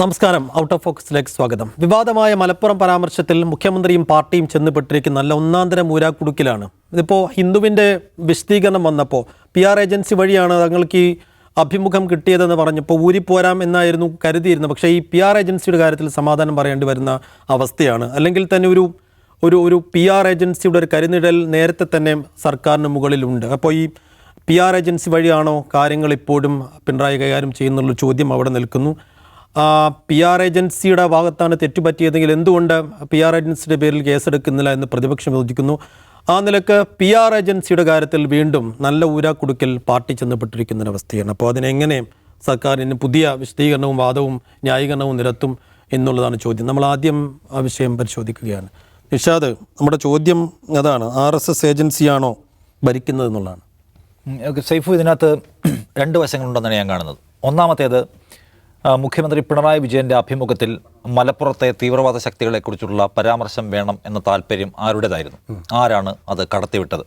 നമസ്കാരം. Out of ഫോക്കസിലേക്ക് സ്വാഗതം. വിവാദമായ മലപ്പുറം പരാമർശത്തിൽ മുഖ്യമന്ത്രിയും പാർട്ടിയും ചെന്നുപെട്ടിരിക്കുന്ന നല്ല ഒന്നാന്തരം ഊരാക്കുടുക്കിലാണ്. ഇതിപ്പോൾ ഹിന്ദുവിന്റെ വിശദീകരണം വന്നപ്പോൾ പി ആർ ഏജൻസി വഴിയാണ് തങ്ങൾക്ക് ഈ അഭിമുഖം കിട്ടിയതെന്ന് പറഞ്ഞപ്പോൾ ഊരിപ്പോരാം എന്നായിരുന്നു കരുതിയിരുന്നത്. പക്ഷേ ഈ പി ആർ ഏജൻസിയുടെ കാര്യത്തിൽ സമാധാനം പറയേണ്ടി വരുന്ന അവസ്ഥയാണ്. അല്ലെങ്കിൽ തന്നെ ഒരു ഒരു ഒരു പി ആർ ഏജൻസിയുടെ ഒരു കരുനിഴൽ നേരത്തെ തന്നെ സർക്കാരിന് മുകളിലുണ്ട്. അപ്പോൾ ഈ പി ആർ ഏജൻസി വഴിയാണോ കാര്യങ്ങൾ ഇപ്പോഴും പിണറായി കൈകാര്യം ചെയ്യുന്നുള്ള ചോദ്യം അവിടെ നിൽക്കുന്നു. പി ആർ ഏജൻസിയുടെ ഭാഗത്താണ് തെറ്റുപറ്റിയതെങ്കിൽ എന്തുകൊണ്ട് പി ആർ ഏജൻസിയുടെ പേരിൽ കേസെടുക്കുന്നില്ല എന്ന് പ്രതിപക്ഷം യോജിക്കുന്നു ആ നിലയ്ക്ക് പി ആർ ഏജൻസിയുടെ കാര്യത്തിൽ വീണ്ടും നല്ല ഊരാക്കുടുക്കിൽ പാർട്ടി ചെന്നപ്പെട്ടിരിക്കുന്ന അവസ്ഥയാണ് അപ്പോൾ അതിനെങ്ങനെ സർക്കാരിന് പുതിയ വിശദീകരണവും വാദവും ന്യായീകരണവും നിരത്തും എന്നുള്ളതാണ് ചോദ്യം. നമ്മൾ ആദ്യം ആ വിഷയം പരിശോധിക്കുകയാണ്. നിഷാദ് നമ്മുടെ ചോദ്യം അതാണ്. ആർ എസ് എസ് ഏജൻസിയാണോ ഭരിക്കുന്നത് എന്നുള്ളതാണ് സൈഫു ഇതിനകത്ത് രണ്ട് വശങ്ങളുണ്ടെന്നാണ് ഞാൻ കാണുന്നത്. ഒന്നാമത്തേത് മുഖ്യമന്ത്രി പിണറായി വിജയന്റെ അഭിമുഖത്തിൽ മലപ്പുറത്തെ തീവ്രവാദ ശക്തികളെക്കുറിച്ചുള്ള പരാമർശം വേണം എന്ന താല്പര്യം ആരുടേതായിരുന്നു? ആരാണ് അത് കടത്തിവിട്ടത്?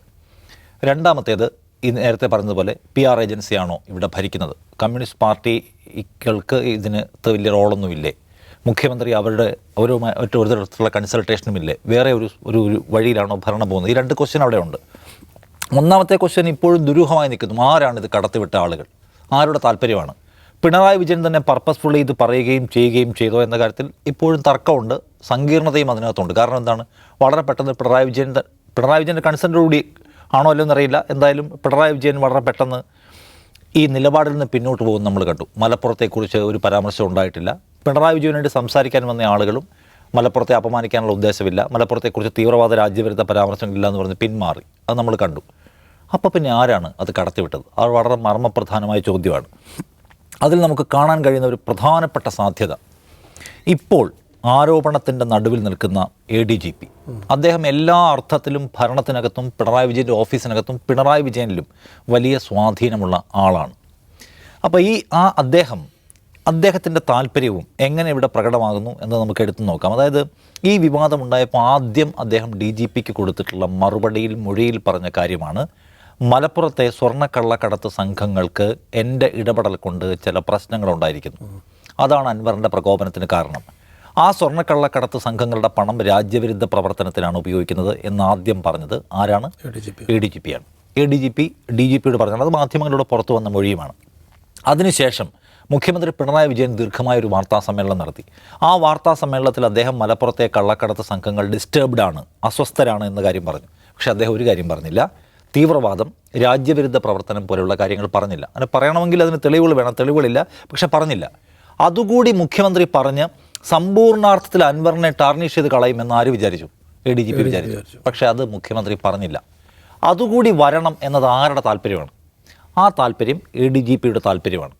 രണ്ടാമത്തേത് ഈ നേരത്തെ പറഞ്ഞതുപോലെ പി ആർ ഏജൻസിയാണോ ഇവിടെ ഭരിക്കുന്നത്? കമ്മ്യൂണിസ്റ്റ് പാർട്ടികൾക്ക് ഇതിന് വലിയ റോളൊന്നുമില്ലേ? മുഖ്യമന്ത്രി അവരുടെ അവരുമായി ഒരു തരത്തിലുള്ള കൺസൾട്ടേഷനും ഇല്ലേ വേറെ ഒരു ഒരു ഒരു വഴിയിലാണോ ഭരണം പോകുന്നത് ഈ രണ്ട് ക്വസ്റ്റ്യൻ അവിടെ ഉണ്ട് ഒന്നാമത്തെ ക്വസ്റ്റ്യൻ ഇപ്പോഴും ദുരൂഹമായി നിൽക്കുന്നു. ആരാണ് ഇത് കടത്തിവിട്ട ആളുകൾ? ആരുടെ താല്പര്യമാണ് പിണറായി വിജയൻ തന്നെ പർപ്പസ്ഫുള്ളി ഇത് പറയുകയും ചെയ്യുകയും ചെയ്തോ എന്ന കാര്യത്തിൽ ഇപ്പോഴും തർക്കമുണ്ട് സങ്കീർണതയും അതിനകത്തുണ്ട്. കാരണം എന്താണ്? വളരെ പെട്ടെന്ന് പിണറായി വിജയൻ പിണറായി വിജയന്റെ കൺസെന്റോടുകൂടി ആണോ അല്ലോ എന്നറിയില്ല. എന്തായാലും പിണറായി വിജയൻ വളരെ പെട്ടെന്ന് ഈ നിലപാടിൽ നിന്ന് പിന്നോട്ട് പോകും നമ്മൾ കണ്ടു. മലപ്പുറത്തെക്കുറിച്ച് ഒരു പരാമർശം ഉണ്ടായിട്ടില്ല. പിണറായി വിജയന് വേണ്ടി സംസാരിക്കാൻ വന്ന ആളുകളും മലപ്പുറത്തെ അപമാനിക്കാനുള്ള ഉദ്ദേശമില്ല. മലപ്പുറത്തെക്കുറിച്ച് തീവ്രവാദ രാജ്യവിരുദ്ധ പരാമർശങ്ങളില്ല എന്ന് പറഞ്ഞ് പിന്മാറി. അത് നമ്മൾ കണ്ടു. അപ്പോൾ പിന്നെ ആരാണ് അത് കടത്തിവിട്ടത്? അത് വളരെ മർമ്മപ്രധാനമായ ചോദ്യമാണ്. അതിൽ നമുക്ക് കാണാൻ കഴിയുന്ന ഒരു പ്രധാനപ്പെട്ട സാധ്യത. ഇപ്പോൾ ആരോപണത്തിന്റെ നടുവിൽ നിൽക്കുന്ന എ ഡി ജി പി അദ്ദേഹം എല്ലാ അർത്ഥത്തിലും ഭരണത്തിനകത്തും പിണറായി വിജയന്റെ ഓഫീസിനകത്തും പിണറായി വിജയനിലും വലിയ സ്വാധീനമുള്ള ആളാണ്. അപ്പോൾ ഈ ആ അദ്ദേഹം അദ്ദേഹത്തിന്റെ താല്പര്യവും എങ്ങനെ ഇവിടെ പ്രകടമാകുന്നു എന്ന് നമുക്ക് എടുത്തു നോക്കാം. അതായത് ഈ വിവാദമുണ്ടായപ്പോൾ ആദ്യം അദ്ദേഹം ഡി ജി പിക്ക് കൊടുത്തിട്ടുള്ള മറുപടിയിൽ മൊഴിയിൽ പറഞ്ഞ കാര്യമാണ് മലപ്പുറത്തെ സ്വർണക്കള്ളക്കടത്ത് സംഘങ്ങൾക്ക് എന്റെ ഇടപെടൽ കൊണ്ട് ചില പ്രശ്നങ്ങളുണ്ടായിരിക്കുന്നു. അതാണ് അൻവറിന്റെ പ്രകോപനത്തിന് കാരണം. ആ സ്വർണക്കള്ളക്കടത്ത് സംഘങ്ങളുടെ പണം രാജ്യവിരുദ്ധ പ്രവർത്തനത്തിനാണ് ഉപയോഗിക്കുന്നത് എന്ന് ആദ്യം പറഞ്ഞത് ആരാണ്? എ ഡി ജി പി ആണ്. A D G P D G പിയോട് പറഞ്ഞത് അത് മാധ്യമങ്ങളിലൂടെ പുറത്തു വന്ന മൊഴിയുമാണ്. അതിനുശേഷം മുഖ്യമന്ത്രി പിണറായി വിജയൻ ദീർഘമായ ഒരു വാർത്താ സമ്മേളനം നടത്തി. ആ വാർത്താ സമ്മേളനത്തിൽ അദ്ദേഹം മലപ്പുറത്തെ കള്ളക്കടത്ത് സംഘങ്ങൾ ഡിസ്റ്റർബ്ഡ് ആണ് അസ്വസ്ഥരാണ് എന്ന കാര്യം പറഞ്ഞു. പക്ഷേ അദ്ദേഹം ഒരു കാര്യം പറഞ്ഞില്ല. തീവ്രവാദം രാജ്യവിരുദ്ധ പ്രവർത്തനം പോലെയുള്ള കാര്യങ്ങൾ പറഞ്ഞില്ല. അങ്ങനെ പറയണമെങ്കിൽ അതിന് തെളിവുകൾ വേണം. തെളിവുകളില്ല പക്ഷെ പറഞ്ഞില്ല. അതുകൂടി മുഖ്യമന്ത്രി പറഞ്ഞ് സമ്പൂർണാർത്ഥത്തിൽ അൻവറിനെ ടാർണിഷ് ചെയ്ത് കളയുമെന്ന് ആര് വിചാരിച്ചു? എ ഡി ജി പി വിചാരിച്ചു. പക്ഷേ അത് മുഖ്യമന്ത്രി പറഞ്ഞില്ല. അതുകൂടി വരണം എന്നത് ആരുടെ താല്പര്യമാണ്? ആ താല്പര്യം എ ഡി ജി പിയുടെ താല്പര്യമാണ്.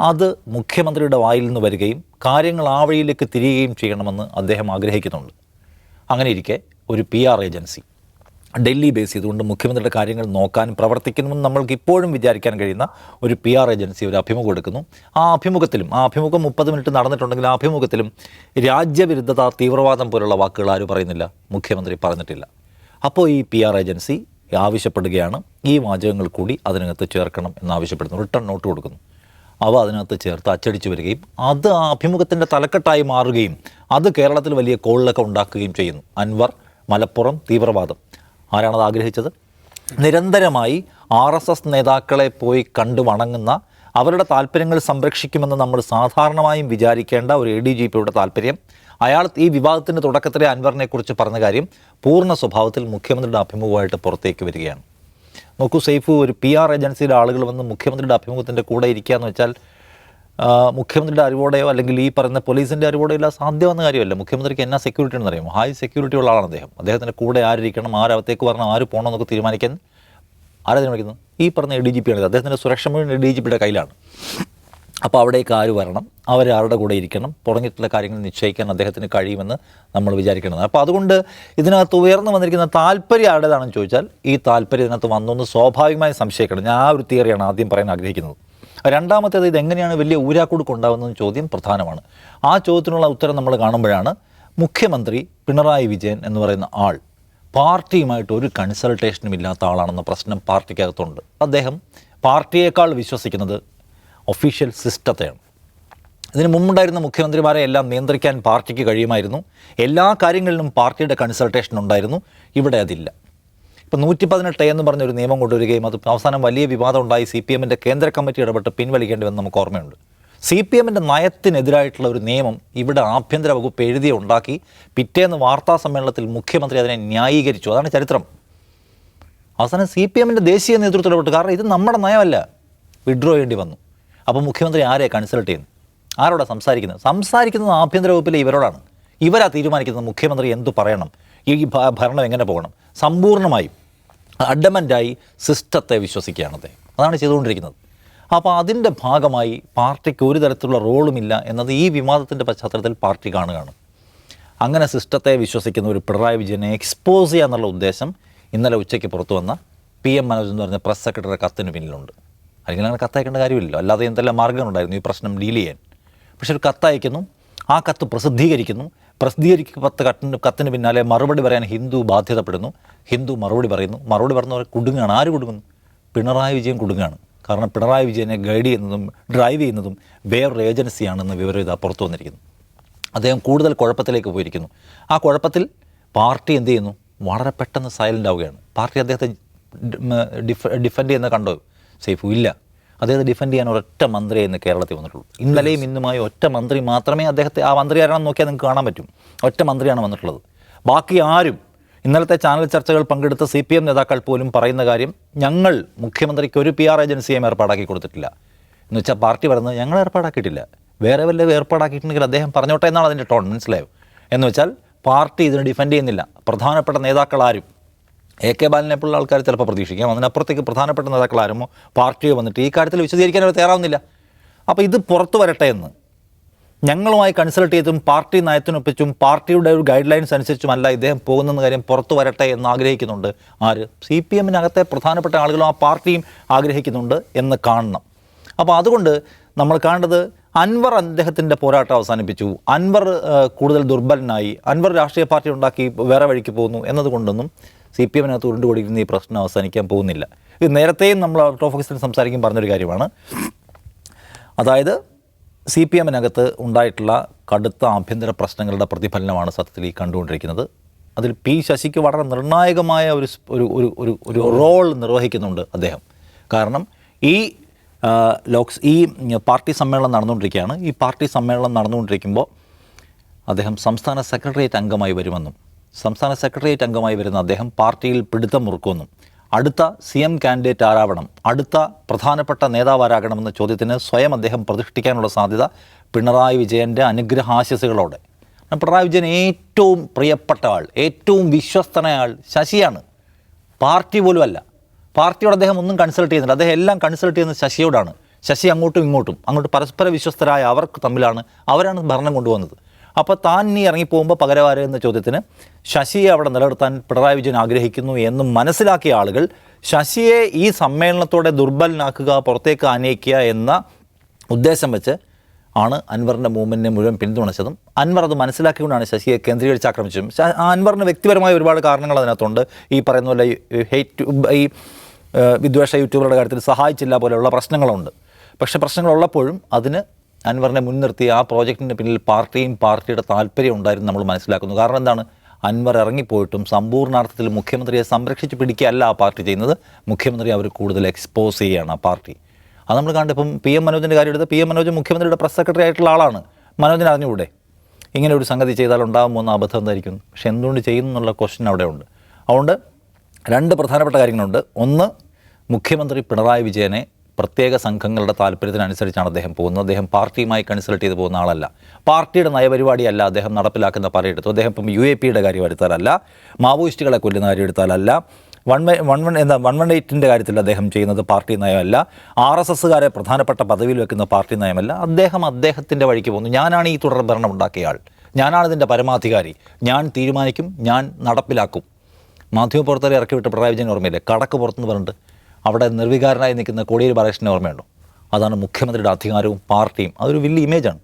അത് മുഖ്യമന്ത്രിയുടെ വായിൽ നിന്ന് വരികയും കാര്യങ്ങൾ ആ വഴിയിലേക്ക് തിരിയുകയും ചെയ്യണമെന്ന് അദ്ദേഹം ആഗ്രഹിക്കുന്നുണ്ട്. അങ്ങനെ ഇരിക്കെ ഒരു P R agency Delhi base ചെയ്തുകൊണ്ട് മുഖ്യമന്ത്രിയുടെ കാര്യങ്ങൾ നോക്കാനും പ്രവർത്തിക്കണമെന്ന് നമ്മൾക്ക് ഇപ്പോഴും വിചാരിക്കാൻ കഴിയുന്ന ഒരു പി ആർ ഏജൻസി ഒരു അഭിമുഖം എടുക്കുന്നു. ആ അഭിമുഖത്തിലും ആ അഭിമുഖം മുപ്പത് മിനിറ്റ് നടന്നിട്ടുണ്ടെങ്കിൽ ആ അഭിമുഖത്തിലും രാജ്യവിരുദ്ധത തീവ്രവാദം പോലുള്ള വാക്കുകൾ ആരും പറയുന്നില്ല. മുഖ്യമന്ത്രി പറഞ്ഞിട്ടില്ല. അപ്പോൾ ഈ പി ആർ ഏജൻസി ആവശ്യപ്പെടുകയാണ്. ഈ വാചകങ്ങൾ കൂടി അതിനകത്ത് ചേർക്കണം എന്നാവശ്യപ്പെടുന്നു റിട്ടേൺ നോട്ട് കൊടുക്കുന്നു. അവ അതിനകത്ത് ചേർത്ത് അച്ചടിച്ചു വരികയും അത് ആ അഭിമുഖത്തിന്റെ തലക്കെട്ടായി മാറുകയും അത് കേരളത്തിൽ വലിയ കോളിലൊക്കെ ഉണ്ടാക്കുകയും ചെയ്യുന്നു. അൻവർ മലപ്പുറം തീവ്രവാദം. ആരാണത് ആഗ്രഹിച്ചത്? നിരന്തരമായി ആർ എസ് എസ് നേതാക്കളെ പോയി കണ്ടു വണങ്ങുന്ന അവരുടെ താല്പര്യങ്ങൾ സംരക്ഷിക്കുമെന്ന് നമ്മൾ സാധാരണമായും വിചാരിക്കേണ്ട ഒരു എ ഡി ജി പിയുടെ താല്പര്യം. അയാൾ ഈ വിവാദത്തിന്റെ തുടക്കത്തിലെ അൻവറിനെക്കുറിച്ച് പറഞ്ഞ കാര്യം പൂർണ സ്വഭാവത്തിൽ മുഖ്യമന്ത്രിയുടെ അഭിമുഖമായിട്ട് പുറത്തേക്ക് വരികയാണ്. നോക്കൂ സെയ്ഫ് ഒരു പി ആർ ഏജൻസിയുടെ ആളുകൾ വന്ന് മുഖ്യമന്ത്രിയുടെ അഭിമുഖത്തിന്റെ കൂടെ ഇരിക്കുക എന്ന് വെച്ചാൽ മുഖ്യമന്ത്രിയുടെ അറിവോടെയോ അല്ലെങ്കിൽ ഈ പറയുന്ന പോലീസിന്റെ അറിവോടെയോ ഇല്ല സാധ്യമെന്ന കാര്യമല്ല. മുഖ്യമന്ത്രിക്ക് എന്നാ സെക്യൂരിറ്റി എന്ന് അറിയാമോ? ഹൈ സെക്യൂരിറ്റി ഉള്ള ആളാണ് അദ്ദേഹം. അദ്ദേഹത്തിന്റെ കൂടെ ആരിരിക്കണം ആരകത്തേക്ക് വരണം ആര് പോകണം എന്നൊക്കെ തീരുമാനിക്കാൻ ആരാ തീരുമാനിക്കുന്നത്? ഈ പറഞ്ഞ എ ഡി ജി പി ആണ്. അദ്ദേഹത്തിന്റെ സുരക്ഷ മുഴുവൻ എ ഡി ജി പിയുടെ കയ്യിലാണ്. അപ്പോൾ അവിടേക്ക് ആര് വരണം അവർ ആരുടെ കൂടെ ഇരിക്കണം തുടങ്ങിയിട്ടുള്ള കാര്യങ്ങൾ നിശ്ചയിക്കാൻ അദ്ദേഹത്തിന് കഴിയുമെന്ന് നമ്മൾ വിചാരിക്കുന്നത് അപ്പോൾ അതുകൊണ്ട് ഇതിനകത്ത് ഉയർന്നു വന്നിരിക്കുന്ന താല്പര്യം ആരുടേതാണെന്ന് ചോദിച്ചാൽ ഈ താല്പര്യം ഇതിനകത്ത് വന്നൊന്ന് സ്വാഭാവികമായി സംശയിക്കണം ഞാൻ ആ ഒരു തിയറിയാണ് ആദ്യം പറയാൻ ആഗ്രഹിക്കുന്നത്. രണ്ടാമത്തേത് ഇതെങ്ങനെയാണ് വലിയ ഊരാക്കുടുക്ക് ഉണ്ടാകുന്ന ചോദ്യം പ്രധാനമാണ്. ആ ചോദ്യത്തിനുള്ള ഉത്തരം നമ്മൾ കാണുമ്പോഴാണ് മുഖ്യമന്ത്രി പിണറായി വിജയൻ എന്ന് പറയുന്ന ആൾ പാർട്ടിയുമായിട്ട് ഒരു കൺസൾട്ടേഷനും ഇല്ലാത്ത ആളാണെന്ന പ്രശ്നം പാർട്ടിക്കകത്തുണ്ട്. അദ്ദേഹം പാർട്ടിയേക്കാൾ വിശ്വസിക്കുന്നത് ഒഫീഷ്യൽ സിസ്റ്റത്തെയാണ്. ഇതിന് മുമ്പുണ്ടായിരുന്ന മുഖ്യമന്ത്രിമാരെ എല്ലാം നിയന്ത്രിക്കാൻ പാർട്ടിക്ക് കഴിയുമായിരുന്നു. എല്ലാ കാര്യങ്ങളിലും പാർട്ടിയുടെ കൺസൾട്ടേഷൻ ഉണ്ടായിരുന്നു. ഇവിടെ അതില്ല. ഇപ്പം നൂറ്റി പതിനെട്ട് എന്ന് പറഞ്ഞൊരു നിയമം കൊണ്ടുവരികയും അത് അവസാനം വലിയ വിവാദം ഉണ്ടായി സി പി എമ്മിന്റെ കേന്ദ്ര കമ്മിറ്റി ഇടപെട്ട് പിൻവലിക്കേണ്ടി വന്ന് നമുക്ക് ഓർമ്മയുണ്ട്. സി പി എമ്മിന്റെ നയത്തിനെതിരായിട്ടുള്ള ഒരു നിയമം ഇവിടെ ആഭ്യന്തര വകുപ്പ് എഴുതി ഉണ്ടാക്കി. പിറ്റേന്ന് വാർത്താ സമ്മേളനത്തിൽ മുഖ്യമന്ത്രി അതിനെ ന്യായീകരിച്ചു. അതാണ് ചരിത്രം. അവസാനം സി പി എമ്മിന്റെ ദേശീയ നേതൃത്വം ഇടപെട്ടു. കാരണം ഇത് നമ്മുടെ നയമല്ല. വിഡ്രോ ചെയ്യേണ്ടി വന്നു. അപ്പോൾ മുഖ്യമന്ത്രി ആരെ കൺസൾട്ട് ചെയ്യുന്നു? ആരോടാണ് സംസാരിക്കുന്നത്? സംസാരിക്കുന്നത് ആഭ്യന്തര വകുപ്പിലെ ഇവരോടാണ്. ഇവരാ തീരുമാനിക്കുന്നത് മുഖ്യമന്ത്രി എന്തു പറയണം? ഈ ഭരണം എങ്ങനെ പോകണം? സമ്പൂർണമായും അഡമന്റായി സിസ്റ്റത്തെ വിശ്വസിക്കുകയാണ് അദ്ദേഹം. അതാണ് ചെയ്തുകൊണ്ടിരിക്കുന്നത്. അപ്പോൾ അതിന്റെ ഭാഗമായി പാർട്ടിക്ക് ഒരു തരത്തിലുള്ള റോളുമില്ല എന്നത് ഈ വിവാദത്തിന്റെ പശ്ചാത്തലത്തിൽ പാർട്ടി കാണുകയാണ്. അങ്ങനെ സിസ്റ്റത്തെ വിശ്വസിക്കുന്ന ഒരു പിണറായി വിജയനെ എക്സ്പോസ് ചെയ്യുക എന്നുള്ള ഉദ്ദേശം ഇന്നലെ ഉച്ചയ്ക്ക് പുറത്തു വന്ന പി എം മനോജ് എന്ന് പറഞ്ഞ പ്രസ് സെക്രട്ടറി കത്തിന് പിന്നിലുണ്ട്. അല്ലെങ്കിൽ അങ്ങനെ കത്തയക്കേണ്ട കാര്യമില്ലല്ലോ. അല്ലാതെ എന്തെല്ലാം മാർഗങ്ങളുണ്ടായിരുന്നു? ഈ പ്രശ്നം ഡീൽ ചെയ്യാൻ. പക്ഷെ ഒരു കത്തയക്കുന്നു ആ കത്ത് പ്രസിദ്ധീകരിക്കുന്നു. പ്രസിദ്ധീകരിക്കപ്പെട്ട കത്തിന് കത്തിന് പിന്നാലെ മറുപടി പറയാൻ ഹിന്ദു ബാധ്യതപ്പെടുന്നു. ഹിന്ദു മറുപടി പറയുന്നു. മറുപടി പറഞ്ഞവർ കുടുങ്ങാണ് ആര് കുടുങ്ങുന്നു? പിണറായി വിജയൻ കുടുങ്ങാണ് കാരണം പിണറായി വിജയനെ ഗൈഡ് ചെയ്യുന്നതും ഡ്രൈവ് ചെയ്യുന്നതും വേറൊരു ഏജൻസിയാണെന്ന് വിവരം ഇതാ പുറത്തു വന്നിരിക്കുന്നു. അദ്ദേഹം കൂടുതൽ കുഴപ്പത്തിലേക്ക് പോയിരിക്കുന്നു. ആ കുഴപ്പത്തിൽ പാർട്ടി എന്ത് ചെയ്യുന്നു? വളരെ പെട്ടെന്ന് സൈലന്റ് ആവുകയാണ്. പാർട്ടി അദ്ദേഹത്തെ ഡിഫ ഡിഫെൻഡ് ചെയ്യുന്ന കണ്ടോ? സേഫു ഇല്ല. അദ്ദേഹത്തെ ഡിഫൻഡ് ചെയ്യാൻ ഒരൊറ്റ മന്ത്രിയെ ഇന്ന് കേരളത്തിൽ വന്നിട്ടുള്ളൂ. ഇന്നലെയും ഇന്നുമായി ഒറ്റ മന്ത്രി മാത്രമേ അദ്ദേഹത്തെ ആ മന്ത്രി ആരാണെന്ന് നോക്കിയാൽ നിങ്ങൾക്ക് കാണാൻ പറ്റും. ഒറ്റ മന്ത്രിയാണ് വന്നിട്ടുള്ളത്. ബാക്കി ആരും ഇന്നലത്തെ ചാനൽ ചർച്ചകൾ പങ്കെടുത്ത സി പി എം നേതാക്കൾ പോലും പറയുന്ന കാര്യം ഞങ്ങൾ മുഖ്യമന്ത്രിക്ക് ഒരു പി ആർ ഏജൻസിയും ഏർപ്പാടാക്കി കൊടുത്തിട്ടില്ല. എന്ന് വെച്ചാൽ പാർട്ടി പറയുന്നത് ഞങ്ങൾ ഏർപ്പാടാക്കിയിട്ടില്ല. വേറെ വല്ലതും ഏർപ്പാടാക്കിയിട്ടുണ്ടെങ്കിൽ അദ്ദേഹം പറഞ്ഞോട്ടെ എന്നാണ് അതിന്റെ ടോൺ മനസ്സിലായോ? എന്ന് വെച്ചാൽ പാർട്ടി ഇതിനെ ഡിഫെൻഡ് ചെയ്യുന്നില്ല. പ്രധാനപ്പെട്ട നേതാക്കൾ ആരും എ കെ ബാലനെ പോലുള്ള ആൾക്കാർ ചിലപ്പോൾ പ്രതീക്ഷിക്കാം. അതിനപ്പുറത്തേക്ക് പ്രധാനപ്പെട്ട നേതാക്കൾ ആരുമോ പാർട്ടിയോ വന്നിട്ട് ഈ കാര്യത്തിൽ വിശദീകരിക്കാൻ അവർ തയ്യാറാവുന്നില്ല. അപ്പോൾ ഇത് പുറത്തു വരട്ടെ എന്ന്. ഞങ്ങളുമായി കൺസൾട്ട് ചെയ്തും പാർട്ടി നയത്തിനൊപ്പിച്ചും പാർട്ടിയുടെ ഒരു ഗൈഡ് ലൈൻസ് അനുസരിച്ചുമല്ല ഇദ്ദേഹം പോകുന്നെന്ന കാര്യം പുറത്തു വരട്ടെ എന്ന് ആഗ്രഹിക്കുന്നുണ്ട് ആര്? സി പി എമ്മിനകത്തെ പ്രധാനപ്പെട്ട ആളുകളും ആ പാർട്ടിയും ആഗ്രഹിക്കുന്നുണ്ട് എന്ന് കാണണം. അപ്പോൾ അതുകൊണ്ട് നമ്മൾ കാണേണ്ടത് അൻവർ അദ്ദേഹത്തിന്റെ പോരാട്ടം അവസാനിപ്പിച്ചു. അൻവർ കൂടുതൽ ദുർബലനായി. അൻവർ രാഷ്ട്രീയ പാർട്ടി ഉണ്ടാക്കി വേറെ വഴിക്ക് പോകുന്നു എന്നതുകൊണ്ടൊന്നും സി പി എമ്മിനകത്ത് ഉരുണ്ടുകൊടിക്കുന്ന ഈ പ്രശ്നം അവസാനിക്കാൻ പോകുന്നില്ല. ഇത് നേരത്തെയും നമ്മൾ ഔട്ട് ഓഫ് ഓഫീസിൽ സംസാരിക്കും പറഞ്ഞൊരു കാര്യമാണ്. അതായത് സി പി എമ്മിനകത്ത് ഉണ്ടായിട്ടുള്ള കടുത്ത ആഭ്യന്തര പ്രശ്നങ്ങളുടെ പ്രതിഫലനമാണ് സത്യത്തിൽ ഈ കണ്ടുകൊണ്ടിരിക്കുന്നത്. അതിൽ പി ശശിക്ക് വളരെ നിർണായകമായ ഒരു ഒരു ഒരു ഒരു ഒരു റോൾ നിർവഹിക്കുന്നുണ്ട് അദ്ദേഹം. കാരണം ഈ ലോക്സ് ഈ പാർട്ടി സമ്മേളനം നടന്നുകൊണ്ടിരിക്കുകയാണ്. ഈ പാർട്ടി സമ്മേളനം നടന്നുകൊണ്ടിരിക്കുമ്പോൾ അദ്ദേഹം സംസ്ഥാന സെക്രട്ടേറിയറ്റ് അംഗമായി വരുമെന്നും സംസ്ഥാന സെക്രട്ടേറിയറ്റ് അംഗമായി വരുന്ന അദ്ദേഹം പാർട്ടിയിൽ പിടുത്തം മുറുക്കുമെന്നും അടുത്ത സി എം കാൻഡിഡേറ്റ് ആരാവണം? അടുത്ത പ്രധാനപ്പെട്ട നേതാവ് ആരാകണമെന്ന ചോദ്യത്തിന് സ്വയം അദ്ദേഹം പ്രതിഷ്ഠിക്കാനുള്ള സാധ്യത പിണറായി വിജയന്റെ അനുഗ്രഹാശിസുകളോടെ പിണറായി വിജയൻ ഏറ്റവും പ്രിയപ്പെട്ട ആൾ ഏറ്റവും വിശ്വസ്തനായ ആൾ ശശിയാണ്. പാർട്ടി പോലും അല്ല പാർട്ടിയോട് അദ്ദേഹം ഒന്നും കൺസൾട്ട് ചെയ്യുന്നില്ല. അദ്ദേഹം എല്ലാം കൺസൾട്ട് ചെയ്യുന്നത് ശശിയോടാണ്. ശശി അങ്ങോട്ടും ഇങ്ങോട്ടും അങ്ങോട്ട് പരസ്പര വിശ്വസ്തരായ അവർക്ക് തമ്മിലാണ് അവരാണ് ഭരണം കൊണ്ടുവന്നത്. അപ്പോൾ താൻ ഇനി ഇറങ്ങിപ്പോകുമ്പോൾ പകരവാര എന്ന ചോദ്യത്തിന് ശശിയെ അവിടെ നിലനിർത്താൻ പിണറായി വിജയൻ ആഗ്രഹിക്കുന്നു എന്ന് മനസ്സിലാക്കിയ ആളുകൾ ശശിയെ ഈ സമ്മേളനത്തോടെ ദുർബലനാക്കുക പുറത്തേക്ക് ആനയിക്കുക എന്ന ഉദ്ദേശം വെച്ച് ആണ് അൻവറിന്റെ മൂവ്മെന്റിനെ മുഴുവൻ പിന്തുണച്ചതും. അൻവർ അത് മനസ്സിലാക്കിക്കൊണ്ടാണ് ശശിയെ കേന്ദ്രീകരിച്ച് ആക്രമിച്ചതും. അൻവറിന് വ്യക്തിപരമായ ഒരുപാട് കാരണങ്ങൾ അതിനകത്തുണ്ട്. ഈ പറയുന്ന പോലെ ഈ ഹെയ്റ്റ് ഈ വിദ്വേഷ യൂട്യൂബറുടെ കാര്യത്തിൽ സഹായിച്ചില്ല പോലെയുള്ള പ്രശ്നങ്ങളുണ്ട്. പക്ഷേ പ്രശ്നങ്ങളുള്ളപ്പോഴും അതിന് അൻവറിനെ മുൻനിർത്തി ആ പ്രോജക്റ്റിന്റെ പിന്നിൽ പാർട്ടിയും പാർട്ടിയുടെ താല്പര്യം ഉണ്ടായിരുന്നു നമ്മൾ മനസ്സിലാക്കുന്നു. കാരണം എന്താണ്? അൻവർ ഇറങ്ങിപ്പോയിട്ടും സമ്പൂർണാർത്ഥത്തിൽ മുഖ്യമന്ത്രിയെ സംരക്ഷിച്ച് പിടിക്കുകയല്ല ആ പാർട്ടി ചെയ്യുന്നത്. മുഖ്യമന്ത്രി അവർ കൂടുതൽ എക്സ്പോസ് ചെയ്യുകയാണ് ആ പാർട്ടി. അത് നമ്മൾ കണ്ട് ഇപ്പം പി എം മനോജിന്റെ കാര്യം എടുത്ത് പി എം മനോജ് മുഖ്യമന്ത്രിയുടെ പ്രസ് സെക്രട്ടറി ആയിട്ടുള്ള ആളാണ്. മനോജിന് അറിഞ്ഞുകൂടെ? ഇങ്ങനെ ഒരു സംഗതി ചെയ്താൽ ഉണ്ടാകുമോ എന്ന അബദ്ധം എന്തായിരിക്കും? പക്ഷെ എന്തുകൊണ്ട് ചെയ്യുന്നു എന്നുള്ള ക്വസ്റ്റ്യൻ അവിടെ ഉണ്ട് അതുകൊണ്ട് രണ്ട് പ്രധാനപ്പെട്ട കാര്യങ്ങളുണ്ട്. ഒന്ന് മുഖ്യമന്ത്രി പിണറായി വിജയനെ പ്രത്യേക സംഘങ്ങളുടെ താല്പര്യത്തിനനുസരിച്ചാണ് അദ്ദേഹം പോകുന്നത്. അദ്ദേഹം പാർട്ടിയുമായി കൺസൾട്ട് ചെയ്ത് പോകുന്ന ആളല്ല. പാർട്ടിയുടെ നയപരിപാടിയല്ല അദ്ദേഹം നടപ്പിലാക്കുന്ന പലയിടത്തും അദ്ദേഹം ഇപ്പം യു എ പിയുടെ കാര്യം എടുത്താലല്ല മാവോയിസ്റ്റുകളെ കൊല്ലുന്ന കാര്യം എടുത്താലല്ല വൺ വൺ വൺ എന്താ വൺ വൺ എയ്റ്റിന്റെ കാര്യത്തിൽ അദ്ദേഹം ചെയ്യുന്നത് പാർട്ടി നയമല്ല. ആർ എസ് എസ്സുകാരെ പ്രധാനപ്പെട്ട പദവിയിൽ വെക്കുന്ന പാർട്ടി നയമല്ല. അദ്ദേഹം അദ്ദേഹത്തിന്റെ വഴിക്ക് പോകുന്നു. ഞാനാണ് ഈ തുടർ ഭരണം ഉണ്ടാക്കിയ ആൾ. ഞാനാണ് ഇതിന്റെ പരമാധികാരി. ഞാൻ തീരുമാനിക്കും ഞാൻ നടപ്പിലാക്കും. മാധ്യമപ്രവർത്തകരെ ഇറക്കി വിട്ട് പിണറായി ഓർമ്മയില്ലേ? കടക്ക് പുറത്തുനിന്ന് പറഞ്ഞിട്ട് അവിടെ നിർവികാരനായി നിൽക്കുന്ന കോടിയേരി ബാലകൃഷ്ണൻ ഓർമ്മയുണ്ടോ? അതാണ് മുഖ്യമന്ത്രിയുടെ അധികാരവും പാർട്ടിയും. അതൊരു വലിയ ഇമേജാണ്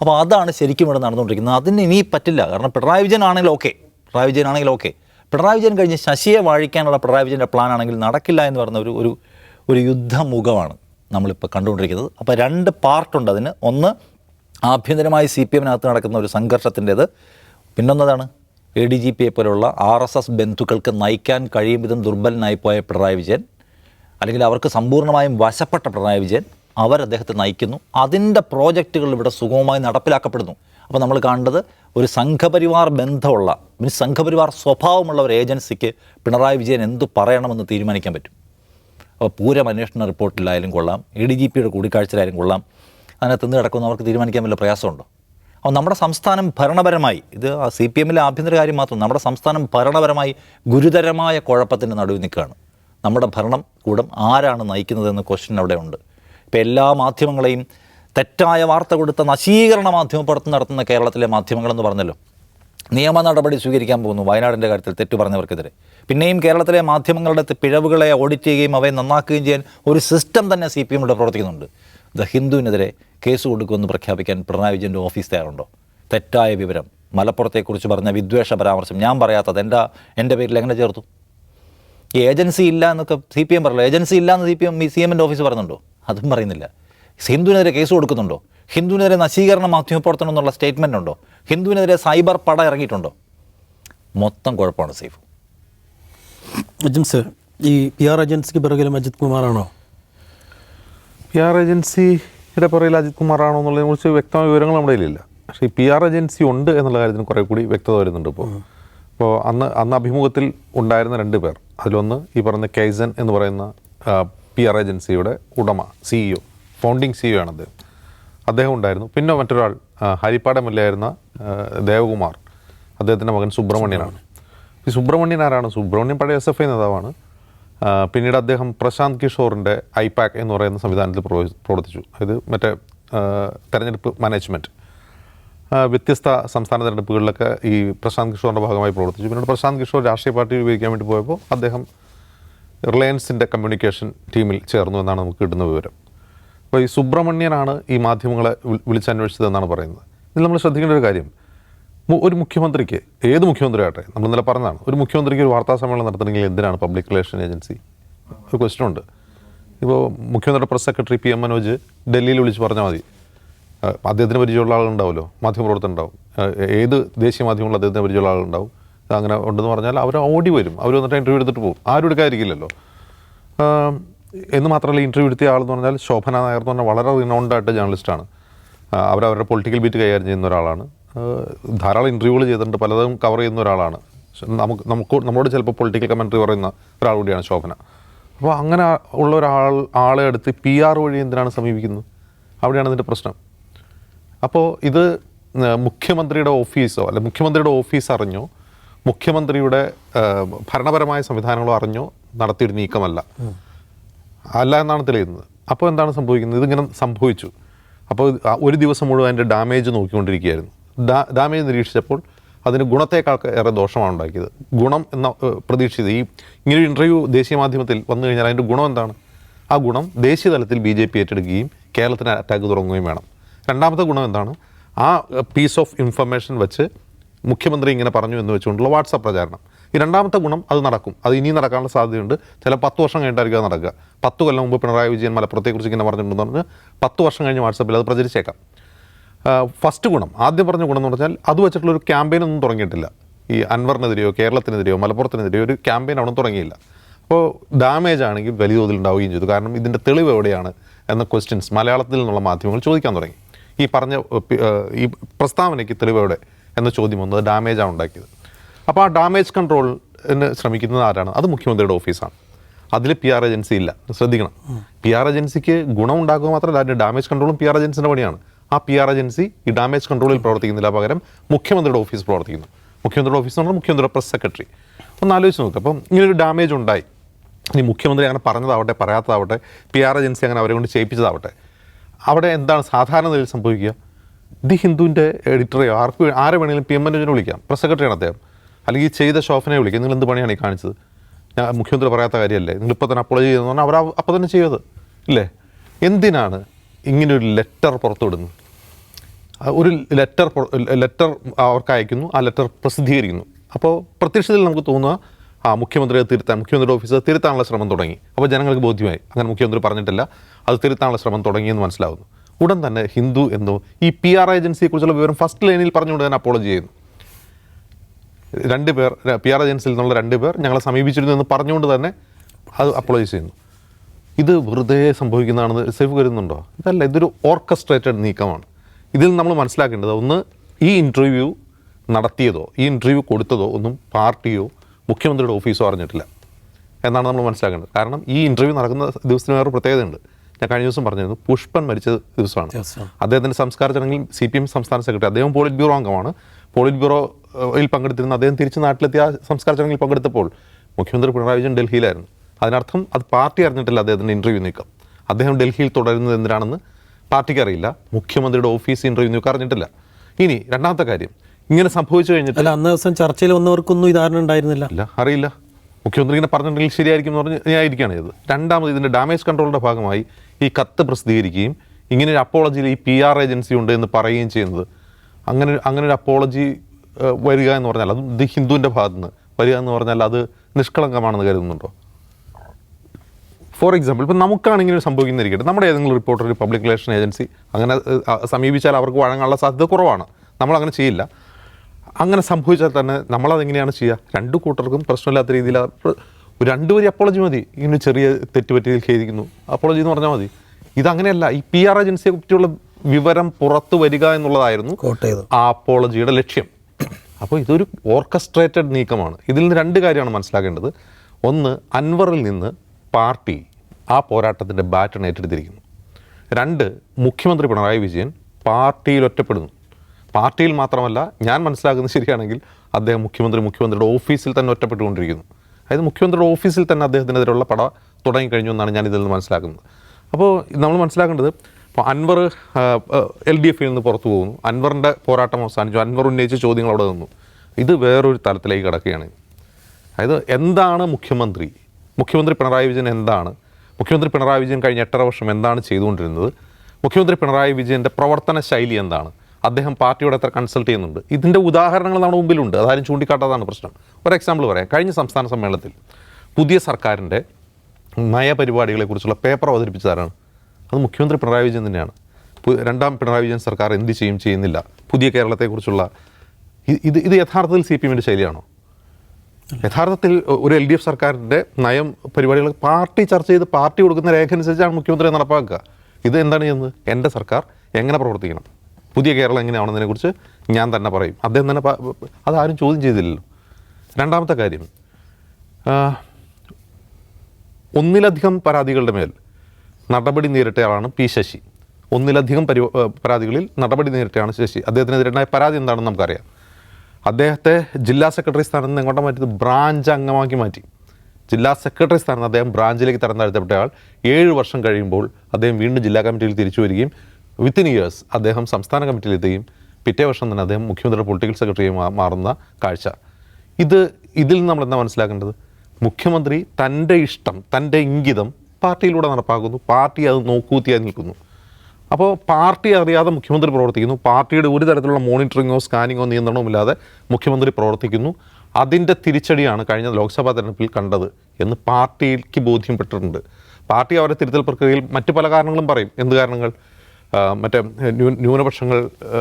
അപ്പോൾ അതാണ് ശരിക്കും ഇവിടെ നടന്നുകൊണ്ടിരിക്കുന്നത്. അതിന് ഇനി പറ്റില്ല. കാരണം പിണറായി വിജയൻ ആണെങ്കിൽ ഓക്കെ പിണറായി വിജയൻ ആണെങ്കിൽ ഓക്കെ പിണറായി വിജയൻ കഴിഞ്ഞ് ശശിയെ വാഴിക്കാനുള്ള പിണറായി വിജയന്റെ പ്ലാൻ ആണെങ്കിൽ നടക്കില്ല എന്ന് പറഞ്ഞ ഒരു ഒരു ഒരു യുദ്ധമുഖമാണ് നമ്മളിപ്പോൾ കണ്ടുകൊണ്ടിരിക്കുന്നത്. അപ്പോൾ രണ്ട് പാർട്ടുണ്ട് അതിന്. ഒന്ന് ആഭ്യന്തരമായി സി പി എമ്മിനകത്ത് നടക്കുന്ന ഒരു സംഘർഷത്തിന്റേത്. പിന്നൊന്നതാണ് എ ഡി ജി പിയെ പോലുള്ള ആർ എസ് എസ് ബന്ധുക്കൾക്ക് നയിക്കാൻ കഴിയും വിധം ദുർബലനായി പോയ പിണറായി വിജയൻ. അല്ലെങ്കിൽ അവർക്ക് സമ്പൂർണമായും വശപ്പെട്ട പിണറായി വിജയൻ അവർ അദ്ദേഹത്തെ നയിക്കുന്നു. അതിന്റെ പ്രോജക്റ്റുകൾ ഇവിടെ സുഗമമായി നടപ്പിലാക്കപ്പെടുന്നു. അപ്പോൾ നമ്മൾ കാണേണ്ടത് ഒരു സംഘപരിവാർ ബന്ധമുള്ള മീൻസ് സംഘപരിവാർ സ്വഭാവമുള്ള ഒരു ഏജൻസിക്ക് പിണറായി വിജയൻ എന്തു പറയണമെന്ന് തീരുമാനിക്കാൻ പറ്റും? അപ്പോൾ പൂരം അന്വേഷണ റിപ്പോർട്ടിലായാലും കൊള്ളാം എ ഡി ജി പിയുടെ കൂടിക്കാഴ്ചയിലായാലും കൊള്ളാം. അതിനകത്ത് നിന്ന് കിടക്കുമെന്ന് അവർക്ക് തീരുമാനിക്കാൻ വല്ല പ്രയാസമുണ്ടോ? അപ്പോൾ നമ്മുടെ സംസ്ഥാനം ഭരണപരമായി ഇത് സി പി എമ്മിലെ ആഭ്യന്തര കാര്യം മാത്രം നമ്മുടെ സംസ്ഥാനം ഭരണപരമായി ഗുരുതരമായ കുഴപ്പത്തിന്റെ നടുവിൽ നിൽക്കുകയാണ്. നമ്മുടെ ഭരണകൂടം ആരാണ് നയിക്കുന്നതെന്ന ക്വസ്റ്റ്യൻ അവിടെ ഉണ്ട്. ഇപ്പോൾ എല്ലാ മാധ്യമങ്ങളെയും തെറ്റായ വാർത്ത കൊടുത്ത നശീകരണ മാധ്യമ പുറത്ത് നടത്തുന്ന കേരളത്തിലെ മാധ്യമങ്ങളെന്ന് പറഞ്ഞല്ലോ. നിയമ നടപടി സ്വീകരിക്കാൻ പോകുന്നു വയനാടിന്റെ കാര്യത്തിൽ തെറ്റു പറഞ്ഞവർക്കെതിരെ. പിന്നെയും കേരളത്തിലെ മാധ്യമങ്ങളുടെ പിഴവുകളെ ഓഡിറ്റ് ചെയ്യുകയും അവയെ നന്നാക്കുകയും ചെയ്യാൻ ഒരു സിസ്റ്റം തന്നെ സി പി എമ്മിലൂടെ പ്രവർത്തിക്കുന്നുണ്ട്. ദ ഹിന്ദുവിനെതിരെ കേസ് കൊടുക്കുമെന്ന് പ്രഖ്യാപിക്കാൻ പിണറായി വിജയന്റെ ഓഫീസ് തയ്യാറുണ്ടോ? തെറ്റായ വിവരം. മലപ്പുറത്തെക്കുറിച്ച് പറഞ്ഞ വിദ്വേഷ പരാമർശം. ഞാൻ പറയാത്തത് എന്റെ എന്റെ പേരിൽ എങ്ങനെ ചേർത്തു? ഏജൻസി ഇല്ല എന്നൊക്കെ സി പി എം പറയല്ലോ ഏജൻസി ഇല്ല എന്ന് സി പി എം സി എമ്മിന്റെ ഓഫീസ് പറയുന്നുണ്ടോ അതും പറയുന്നില്ല. ഹിന്ദുവിനെതിരെ കേസ് കൊടുക്കുന്നുണ്ടോ? ഹിന്ദുവിനെതിരെ നശീകരണ മാധ്യമപ്രവർത്തനം എന്നുള്ള സ്റ്റേറ്റ്മെന്റ് ഉണ്ടോ? ഹിന്ദുവിനെതിരെ സൈബർ പട ഇറങ്ങിയിട്ടുണ്ടോ? മൊത്തം കുഴപ്പമാണ് സേഫ്. അജിംസ് ഈ പി ആർ ഏജൻസിക്ക് പിറകിലും അജിത് കുമാറാണോ? പി ആർ ഏജൻസിയുടെ പുറകിൽ അജിത് കുമാറാണോ എന്നുള്ളതിനെ കുറിച്ച് വ്യക്തമായ വിവരങ്ങൾ നമ്മുടെ കയ്യിലില്ല. പക്ഷേ ഈ പി ആർ ഏജൻസി ഉണ്ട് എന്നുള്ള കാര്യത്തിന് കുറേ കൂടി വ്യക്തത വരുന്നുണ്ട് ഇപ്പോൾ. ഇപ്പോൾ അന്ന് അന്ന് അഭിമുഖത്തിൽ ഉണ്ടായിരുന്ന രണ്ട് പേർ. അതിലൊന്ന് ഈ പറയുന്ന കെയ്സൻ എന്ന് പറയുന്ന പി ആർ ഏജൻസിയുടെ ഉടമ സിഇഒ ഫൗണ്ടിങ് സിഇഒ ആണ് അദ്ദേഹം അദ്ദേഹം ഉണ്ടായിരുന്നു. പിന്നെ മറ്റൊരാൾ ഹരിപ്പാട് എം എൽ എ ആയിരുന്ന ദേവകുമാർ. അദ്ദേഹത്തിന്റെ മകൻ സുബ്രഹ്മണ്യനാണ് ഈ സുബ്രഹ്മണ്യൻ ആരാണ്? സുബ്രഹ്മണ്യൻ പഴയ എസ് എഫ് ഐ നേതാവാണ്. പിന്നീട് അദ്ദേഹം പ്രശാന്ത് കിഷോറിന്റെ ഐപാക് എന്ന് പറയുന്ന സംവിധാനത്തിൽ പ്രവ- പ്രവർത്തിച്ചു. അതായത് മറ്റേ തെരഞ്ഞെടുപ്പ് മാനേജ്മെന്റ് വ്യത്യസ്ത സംസ്ഥാന തെരഞ്ഞെടുപ്പുകളിലൊക്കെ ഈ പ്രശാന്ത് കിഷോറിന്റെ ഭാഗമായി പ്രവർത്തിച്ചു. പിന്നീട് പ്രശാന്ത് കിഷോർ രാഷ്ട്രീയ പാർട്ടി ഉപയോഗിക്കാൻ വേണ്ടി പോയപ്പോൾ അദ്ദേഹം റിലയൻസിന്റെ കമ്മ്യൂണിക്കേഷൻ ടീമിൽ ചേർന്നു എന്നാണ് നമുക്ക് കിട്ടുന്ന വിവരം. അപ്പോൾ ഈ സുബ്രഹ്മണ്യനാണ് ഈ മാധ്യമങ്ങളെ വിളിച്ചന്വേഷിച്ചത് എന്നാണ് പറയുന്നത്. ഇതിൽ നമ്മൾ ശ്രദ്ധിക്കേണ്ട ഒരു കാര്യം. ഒരു മുഖ്യമന്ത്രിക്ക് ഏത് മുഖ്യമന്ത്രി ആട്ടെ നമ്മൾ ഇന്നലെ പറഞ്ഞതാണ് ഒരു മുഖ്യമന്ത്രിക്ക് ഒരു വാർത്താ സമ്മേളനം നടത്തണമെങ്കിൽ എന്തിനാണ് പബ്ലിക് റിലേഷൻ ഏജൻസി? ഒരു ക്വസ്റ്റ്യൻ ഉണ്ട്. ഇപ്പോൾ മുഖ്യമന്ത്രിയുടെ press secretary P M Manoj ഡൽഹിയിൽ വിളിച്ച് പറഞ്ഞാൽ മതി. അദ്ദേഹത്തിന് പരിചയമുള്ള ആളുണ്ടാവുമല്ലോ മാധ്യമപ്രവർത്തനം ഉണ്ടാവും ഏത് ദേശീയ മാധ്യമങ്ങളും അദ്ദേഹത്തിന് പരിചയമുള്ള ആളുണ്ടാവും അങ്ങനെ ഉണ്ടെന്ന് പറഞ്ഞാൽ അവർ ഓടി വരും. അവർ വന്നിട്ട് ഇന്റർവ്യൂ എടുത്തിട്ട് പോകും. ആരും എടുക്കാതിരിക്കില്ലല്ലോ. എന്ന് മാത്രമല്ല ഇന്റർവ്യൂ എടുത്തിയ ആളെന്ന് പറഞ്ഞാൽ ശോഭന നായർ എന്ന് പറഞ്ഞാൽ വളരെ റിനൗണ്ടായിട്ട് ജേർണലിസ്റ്റാണ് അവരവരുടെ പൊളിറ്റിക്കൽ ബീറ്റ് കൈകാര്യം ചെയ്യുന്ന ഒരാളാണ്. ധാരാളം ഇന്റർവ്യൂകൾ ചെയ്തിട്ടുണ്ട്. പലതും കവർ ചെയ്യുന്ന ഒരാളാണ്. നമുക്ക് നമുക്ക് നമ്മളോട് ചിലപ്പോൾ പൊളിറ്റിക്കൽ കമൻട്രി പറയുന്ന ഒരാൾ കൂടിയാണ് ശോഭന. അപ്പോൾ അങ്ങനെ ഉള്ള ഒരാൾ ആളെ എടുത്ത് പി ആർ വഴി എന്തിനാണ് സമീപിക്കുന്നത്? അവിടെയാണ് അതിന്റെ പ്രശ്നം. അപ്പോൾ ഇത് മുഖ്യമന്ത്രിയുടെ ഓഫീസോ അല്ലെ മുഖ്യമന്ത്രിയുടെ ഓഫീസ് അറിഞ്ഞോ. മുഖ്യമന്ത്രിയുടെ ഭരണപരമായ സംവിധാനങ്ങളോ അറിഞ്ഞോ. നടത്തിയൊരു നീക്കമല്ല. അല്ല എന്നാണ് തെളിയുന്നത്. അപ്പോൾ എന്താണ് സംഭവിക്കുന്നത്? ഇതിങ്ങനെ സംഭവിച്ചു. അപ്പോൾ ഒരു ദിവസം മുഴുവൻ അതിന്റെ ഡാമേജ് നോക്കിക്കൊണ്ടിരിക്കുകയായിരുന്നു. ഡാ ഡാമേജ് നിരീക്ഷിച്ചപ്പോൾ അതിന് ഗുണത്തേക്കാൾ ഏറെ ദോഷമാണ് ഉണ്ടാക്കിയത്. ഗുണം എന്ന പ്രതീക്ഷിച്ചത്. ഈ ഇങ്ങനൊരു ഇന്റർവ്യൂ ദേശീയ മാധ്യമത്തിൽ വന്നു കഴിഞ്ഞാൽ അതിന്റെ ഗുണം എന്താണ്? ആ ഗുണം ദേശീയ തലത്തിൽ ബി ജെ പി ഏറ്റെടുക്കുകയും കേരളത്തിന് അറ്റാക്ക് തുടങ്ങുകയും വേണം. രണ്ടാമത്തെ ഗുണം എന്താണ്? ആ പീസ് ഓഫ് ഇൻഫർമേഷൻ വെച്ച് മുഖ്യമന്ത്രി ഇങ്ങനെ പറഞ്ഞു എന്ന് വെച്ചുകൊണ്ടുള്ള വാട്സപ്പ് പ്രചാരണം. ഈ രണ്ടാമത്തെ ഗുണം അത് നടക്കും. അത് ഇനിയും നടക്കാനുള്ള സാധ്യതയുണ്ട്. ചില പത്ത് വർഷം കഴിഞ്ഞിട്ടായിരിക്കും അത് നടക്കുക. പത്ത് കൊല്ലം മുമ്പ് പിണറായി വിജയൻ മലപ്പുറത്തെക്കുറിച്ച് ഇങ്ങനെ പറഞ്ഞിട്ടുണ്ടെന്ന് പറഞ്ഞ് പത്ത് വർഷം കഴിഞ്ഞ് വാട്സപ്പിൽ അത് പ്രചരിച്ചേക്കാം. ഫസ്റ്റ് ഗുണം. ആദ്യം പറഞ്ഞ ഗുണം എന്ന് പറഞ്ഞാൽ അത് വെച്ചിട്ടുള്ള ഒരു ക്യാമ്പയിൻ ഒന്നും തുടങ്ങിയിട്ടില്ല. ഈ അൻവറിനെതിരെയോ കേരളത്തിനെതിരെയോ മലപ്പുറത്തിനെതിരെയോ ഒരു ക്യാമ്പയിൻ അവിടെ തുടങ്ങിയില്ല. അപ്പോൾ ഡാമേജ് ആണെങ്കിൽ വലിയ തോതിൽ ഉണ്ടാവുകയും ചെയ്തു. കാരണം ഇതിന്റെ തെളിവ് എവിടെയാണ് എന്ന ക്വസ്റ്റ്യൻസ് മലയാളത്തിൽ നിന്നുള്ള മാധ്യമങ്ങൾ ചോദിക്കാൻ തുടങ്ങി. ഈ പറഞ്ഞ ഈ പ്രസ്താവനയ്ക്ക് തെളിവോടെ എന്ന ചോദ്യം വന്നത് ഡാമേജാണ് ഉണ്ടാക്കിയത്. അപ്പോൾ ആ ഡാമേജ് കൺട്രോളിന് ശ്രമിക്കുന്നത് ആരാണ്? അത് മുഖ്യമന്ത്രിയുടെ ഓഫീസാണ്. അതിൽ പി ആർ ഏജൻസി ഇല്ല. ശ്രദ്ധിക്കണം. പി ആർ ഏജൻസിക്ക് ഗുണം ഉണ്ടാക്കുക മാത്രമല്ല അതിന്റെ ഡാമേജ് കൺട്രോളും പി ആർ ഏജൻസിന്റെ പണിയാണ്. ആ പി ആർ ഏജൻസി ഈ ഡാമേജ് കൺട്രോളിൽ പ്രവർത്തിക്കുന്നില്ല പകരം മുഖ്യമന്ത്രിയുടെ ഓഫീസ് പ്രവർത്തിക്കുന്നു. മുഖ്യമന്ത്രിയുടെ ഓഫീസ് എന്ന് പറഞ്ഞാൽ മുഖ്യമന്ത്രിയുടെ പ്രസ് സെക്രട്ടറി. ഒന്ന് ആലോചിച്ച് നോക്കുക അപ്പം ഇങ്ങനൊരു ഡാമേജ് ഉണ്ടായി. ഇനി മുഖ്യമന്ത്രി അങ്ങനെ പറഞ്ഞതാവട്ടെ പറയാത്തതാവട്ടെ പി ആർ ഏജൻസി അങ്ങനെ അവരെ കൊണ്ട് ചെയ്യിപ്പിച്ചതാവട്ടെ. അവിടെ എന്താണ് സാധാരണ നിലയിൽ സംഭവിക്കുക? ദി ഹിന്ദുവിന്റെ എഡിറ്ററെയോ ആർക്ക് ആരെ വേണമെങ്കിലും പി എം മനോജിനെ വിളിക്കാം. പ്രസ് സെക്രട്ടറിയാണ് അദ്ദേഹം. അല്ലെങ്കിൽ ചെയ്ത ഷോഫിനെ വിളിക്കാം. നിങ്ങൾ എന്ത് പണിയാണ് ഈ കാണിച്ചത്? ഞാൻ മുഖ്യമന്ത്രി പറയാത്ത കാര്യമല്ലേ? നിങ്ങൾ ഇപ്പോൾ തന്നെ അപ്പോളജി ചെയ്തെന്ന് പറഞ്ഞാൽ അവർ അപ്പോൾ തന്നെ ചെയ്യത് ഇല്ലേ? എന്തിനാണ് ഇങ്ങനൊരു ലെറ്റർ പുറത്തുവിടുന്നത്? ഒരു ലെറ്റർ ലെറ്റർ അവർക്ക് അയക്കുന്നു ആ ലെറ്റർ പ്രസിദ്ധീകരിക്കുന്നു. അപ്പോൾ പ്രത്യക്ഷത്തിൽ നമുക്ക് തോന്നുക ആ മുഖ്യമന്ത്രിയെ തിരുത്താൻ മുഖ്യമന്ത്രിയുടെ ഓഫീസ് തിരുത്താനുള്ള ശ്രമം തുടങ്ങി. അപ്പോൾ ജനങ്ങൾക്ക് ബോധ്യമായി. അങ്ങനെ മുഖ്യമന്ത്രി പറഞ്ഞിട്ടില്ല. അത് തിരുത്താനുള്ള ശ്രമം തുടങ്ങിയെന്ന് മനസ്സിലാവുന്നു. ഉടൻ തന്നെ ഹിന്ദു എന്നോ ഈ പി ആർ ഏജൻസിയെക്കുറിച്ചുള്ള വിവരം ഫസ്റ്റ് ലൈനിൽ പറഞ്ഞുകൊണ്ട് തന്നെ അപ്പോളജി ചെയ്യുന്നു. രണ്ട് പേർ പി ആർ ഏജൻസിയിൽ നിന്നുള്ള രണ്ട് പേർ ഞങ്ങളെ സമീപിച്ചിരുന്നു എന്ന് പറഞ്ഞുകൊണ്ട് തന്നെ അത് അപ്പോളജി ചെയ്യുന്നു. ഇത് വെറുതെ സംഭവിക്കുന്നതാണെന്ന് സേഫ് കരുതുന്നുണ്ടോ? ഇതല്ല ഇതൊരു ഓർക്കസ്ട്രേറ്റഡ് നീക്കമാണ്. ഇതിൽ നമ്മൾ മനസ്സിലാക്കേണ്ടത് ഒന്ന് ഈ ഇന്റർവ്യൂ നടത്തിയതോ ഈ ഇന്റർവ്യൂ കൊടുത്തതോ ഒന്നും പാർട്ടിയോ മുഖ്യമന്ത്രിയുടെ ഓഫീസോ അറിഞ്ഞിട്ടില്ല. എന്നാണ് നമ്മൾ മനസ്സിലാക്കേണ്ടത്. കാരണം ഈ ഇന്റർവ്യൂ നടക്കുന്ന ദിവസത്തിന് വേറെ പ്രത്യേകതയുണ്ട്. ഞാൻ കഴിഞ്ഞ ദിവസം പറഞ്ഞിരുന്നു പുഷ്പൻ മരിച്ച ദിവസമാണ്. ദിവസം. അദ്ദേഹത്തിന്റെ സംസ്കാര ചടങ്ങിൽ സി പി എം സംസ്ഥാന സെക്രട്ടറി അദ്ദേഹം പോളിറ്റ് ബ്യൂറോ അംഗമാണ് പോളിറ്റ് ബ്യൂറോയിൽ പങ്കെടുത്തിരുന്ന അദ്ദേഹം തിരിച്ച് നാട്ടിലെത്തിയ സംസ്കാര ചടങ്ങിൽ പങ്കെടുത്തപ്പോൾ മുഖ്യമന്ത്രി പിണറായി വിജയൻ ഡൽഹിയിലായിരുന്നു. അതിനർത്ഥം അത് പാർട്ടി അറിഞ്ഞിട്ടില്ല അദ്ദേഹത്തിന്റെ ഇന്റർവ്യൂ നീക്കം. അദ്ദേഹം ഡൽഹിയിൽ തുടരുന്നത് എന്തിനാണെന്ന് പാർട്ടിക്ക് അറിയില്ല. മുഖ്യമന്ത്രിയുടെ ഓഫീസ് ഇന്റർവ്യൂ നീക്കം അറിഞ്ഞിട്ടില്ല. ഇനി രണ്ടാമത്തെ കാര്യം. ഇങ്ങനെ സംഭവിച്ചു കഴിഞ്ഞിട്ട് അല്ല അന്ന് ദിവസം ചർച്ചയിൽ വന്നവർക്കൊന്നും ഈ ധാരണ ഉണ്ടായിരുന്നില്ല. ഇല്ല അറിയില്ല. മുഖ്യമന്ത്രി ഇങ്ങനെ പറഞ്ഞിട്ടുണ്ടെങ്കിൽ ശരിയായിരിക്കും എന്ന് പറഞ്ഞ് ഞാനായിരിക്കാണ് ചെയ്തത്. രണ്ടാമത് ഇതിന്റെ ഡാമേജ് കൺട്രോളിന്റെ ഭാഗമായി ഈ കത്ത് പ്രസിദ്ധീകരിക്കുകയും ഇങ്ങനെ ഒരു അപ്പോളജിയിൽ ഈ പി ആർ ഏജൻസി ഉണ്ട് എന്ന് പറയുകയും ചെയ്യുന്നത്. അങ്ങനെ അങ്ങനെ ഒരു അപ്പോളജി വരിക എന്ന് പറഞ്ഞാൽ അത് ഇത് ഹിന്ദുവിന്റെ ഭാഗത്ത് നിന്ന് വരിക എന്ന് പറഞ്ഞാൽ അത് നിഷ്കളങ്കമാണെന്ന് കരുതുന്നുണ്ടോ? ഫോർ എക്സാമ്പിൾ ഇപ്പം നമുക്കാണ് ഇങ്ങനെ സംഭവിക്കുന്നിരിക്കട്ടെ നമ്മുടെ ഏതെങ്കിലും റിപ്പോർട്ടർ പബ്ലിക് റിലേഷൻ ഏജൻസി അങ്ങനെ സമീപിച്ചാൽ അവർക്ക് വഴങ്ങാനുള്ള സാധ്യത കുറവാണ്. നമ്മൾ അങ്ങനെ ചെയ്യില്ല. അങ്ങനെ സംഭവിച്ചാൽ തന്നെ നമ്മളതെങ്ങനെയാണ് ചെയ്യുക രണ്ട് കൂട്ടർക്കും പ്രശ്നമില്ലാത്ത രീതിയിൽ രണ്ട് വരി അപ്പോളജി മതി. ഇങ്ങനെ ചെറിയ തെറ്റുപറ്റിയതിൽ ഖേദിക്കുന്നു. അപ്പോളജി എന്ന് പറഞ്ഞാൽ മതി. ഇതങ്ങനെയല്ല. ഈ പി ആർ ഏജൻസിയെ പറ്റിയുള്ള വിവരം പുറത്തു വരിക എന്നുള്ളതായിരുന്നു ആ അപ്പോളജിയുടെ ലക്ഷ്യം. അപ്പോൾ ഇതൊരു ഓർക്കസ്ട്രേറ്റഡ് നീക്കമാണ്. ഇതിൽ നിന്ന് രണ്ട് കാര്യമാണ് മനസ്സിലാക്കേണ്ടത്. ഒന്ന് അൻവറിൽ നിന്ന് പാർട്ടി ആ പോരാട്ടത്തിന്റെ ബാറ്റൺ ഏറ്റെടുത്തിരിക്കുന്നു. രണ്ട് മുഖ്യമന്ത്രി പിണറായി വിജയൻ പാർട്ടിയിൽ ഒറ്റപ്പെടുന്നു. പാർട്ടിയിൽ മാത്രമല്ല ഞാൻ മനസ്സിലാക്കുന്നത് ശരിയാണെങ്കിൽ അദ്ദേഹം മുഖ്യമന്ത്രി മുഖ്യമന്ത്രിയുടെ ഓഫീസിൽ തന്നെ ഒറ്റപ്പെട്ടുകൊണ്ടിരിക്കുന്നു. അതായത് മുഖ്യമന്ത്രിയുടെ ഓഫീസിൽ തന്നെ അദ്ദേഹത്തിനെതിരെയുള്ള പട തുടങ്ങിക്കഴിഞ്ഞു എന്നാണ് ഞാൻ ഇതിൽ നിന്ന് മനസ്സിലാക്കുന്നത്. അപ്പോൾ നമ്മൾ മനസ്സിലാക്കേണ്ടത് ഇപ്പോൾ അൻവർ എൽ ഡി എഫിൽ നിന്ന് പുറത്തു പോകുന്നു. അൻവറിന്റെ പോരാട്ടം അവസാനിച്ചു. അൻവർ ഉന്നയിച്ച ചോദ്യങ്ങൾ അവിടെ നിന്നു. ഇത് വേറൊരു തലത്തിലേക്ക് കിടക്കുകയാണ്. അതായത് എന്താണ് മുഖ്യമന്ത്രി? മുഖ്യമന്ത്രി പിണറായി വിജയൻ എന്താണ്? മുഖ്യമന്ത്രി പിണറായി വിജയൻ കഴിഞ്ഞ എട്ടര വർഷം എന്താണ് ചെയ്തുകൊണ്ടിരുന്നത്? മുഖ്യമന്ത്രി പിണറായി വിജയന്റെ പ്രവർത്തന ശൈലി എന്താണ്? അദ്ദേഹം പാർട്ടിയോട് എത്ര കൺസൾട്ട് ചെയ്യുന്നുണ്ട്. ഇതിന്റെ ഉദാഹരണങ്ങൾ നമ്മുടെ മുമ്പിലുണ്ട്. അതാരും ചൂണ്ടിക്കാട്ടാതാണ് പ്രശ്നം. ഒരു എക്സാമ്പിൾ പറയാം. കഴിഞ്ഞ സംസ്ഥാന സമ്മേളനത്തിൽ പുതിയ സർക്കാരിന്റെ നയപരിപാടികളെക്കുറിച്ചുള്ള പേപ്പർ അവതരിപ്പിച്ചതാരാണ്? അത് മുഖ്യമന്ത്രി പിണറായി വിജയൻ തന്നെയാണ്. രണ്ടാം പിണറായി വിജയൻ സർക്കാർ എന്ത് ചെയ്യും ചെയ്യുന്നില്ല. പുതിയ കേരളത്തെക്കുറിച്ചുള്ള ഇത് ഇത് യഥാർത്ഥത്തിൽ സി പി എമ്മിന്റെ ശൈലിയാണോ? യഥാർത്ഥത്തിൽ ഒരു എൽ ഡി എഫ് സർക്കാരിന്റെ നയം പരിപാടികൾ പാർട്ടി ചർച്ച ചെയ്ത് പാർട്ടി കൊടുക്കുന്ന രേഖ അനുസരിച്ചാണ് മുഖ്യമന്ത്രി നടപ്പാക്കുക. ഇത് എന്താണ് ചെയ്യുന്നത്? എന്റെ സർക്കാർ എങ്ങനെ പ്രവർത്തിക്കണം? പുതിയ കേരളം എങ്ങനെയാണെന്നതിനെക്കുറിച്ച് ഞാൻ തന്നെ പറയും. അദ്ദേഹം തന്നെ അതാരും ചോദ്യം ചെയ്തില്ലല്ലോ. രണ്ടാമത്തെ കാര്യം ഒന്നിലധികം പരാതികളുടെ മേൽ നടപടി നേരിട്ടയാളാണ് പി ശശി. ഒന്നിലധികം പരി പരാതികളിൽ നടപടി നേരിട്ടയാണ് ശശി. അദ്ദേഹത്തിനെതിരായ പരാതി എന്താണെന്ന് നമുക്കറിയാം. അദ്ദേഹത്തെ ജില്ലാ സെക്രട്ടറി സ്ഥാനത്ത് നിന്ന് എങ്ങോട്ടാ മാറ്റിയത് ബ്രാഞ്ച് അംഗമാക്കി മാറ്റി. ജില്ലാ സെക്രട്ടറി സ്ഥാനത്ത് അദ്ദേഹം ബ്രാഞ്ചിലേക്ക് തരം താഴ്ത്തപ്പെട്ടയാൾ ഏഴ് വർഷം കഴിയുമ്പോൾ അദ്ദേഹം വീണ്ടും ജില്ലാ കമ്മിറ്റിയിൽ തിരിച്ചു വരികയും വിത്തിൻ ഇയേഴ്സ് അദ്ദേഹം സംസ്ഥാന കമ്മിറ്റിയിലെത്തുകയും പിറ്റേ വർഷം തന്നെ അദ്ദേഹം മുഖ്യമന്ത്രിയുടെ പൊളിറ്റിക്കൽ സെക്രട്ടറി മാറുന്ന കാഴ്ച. ഇത് ഇതിൽ നമ്മൾ എന്താ മനസ്സിലാക്കേണ്ടത്? മുഖ്യമന്ത്രി തന്റെ ഇഷ്ടം തന്റെ ഇംഗിതം പാർട്ടിയിലൂടെ നടപ്പാക്കുന്നു. പാർട്ടി അത് നോക്കൂത്തിയായി നിൽക്കുന്നു. അപ്പോൾ പാർട്ടി അറിയാതെ മുഖ്യമന്ത്രി പ്രവർത്തിക്കുന്നു. പാർട്ടിയുടെ ഒരു തരത്തിലുള്ള മോണിറ്ററിങ്ങോ സ്കാനിങ്ങോ നിയന്ത്രണവും ഇല്ലാതെ മുഖ്യമന്ത്രി പ്രവർത്തിക്കുന്നു. അതിന്റെ തിരിച്ചടിയാണ് കഴിഞ്ഞ ലോക്സഭാ തെരഞ്ഞെടുപ്പിൽ കണ്ടത് എന്ന് പാർട്ടിക്ക് ബോധ്യപ്പെട്ടിട്ടുണ്ട്. പാർട്ടി അവരുടെ തിരുത്തൽ പ്രക്രിയയിൽ മറ്റു പല കാരണങ്ങളും പറയും. എന്ത് കാരണങ്ങൾ? മറ്റേ ന്യൂ ന്യൂനപക്ഷങ്ങൾ ആ,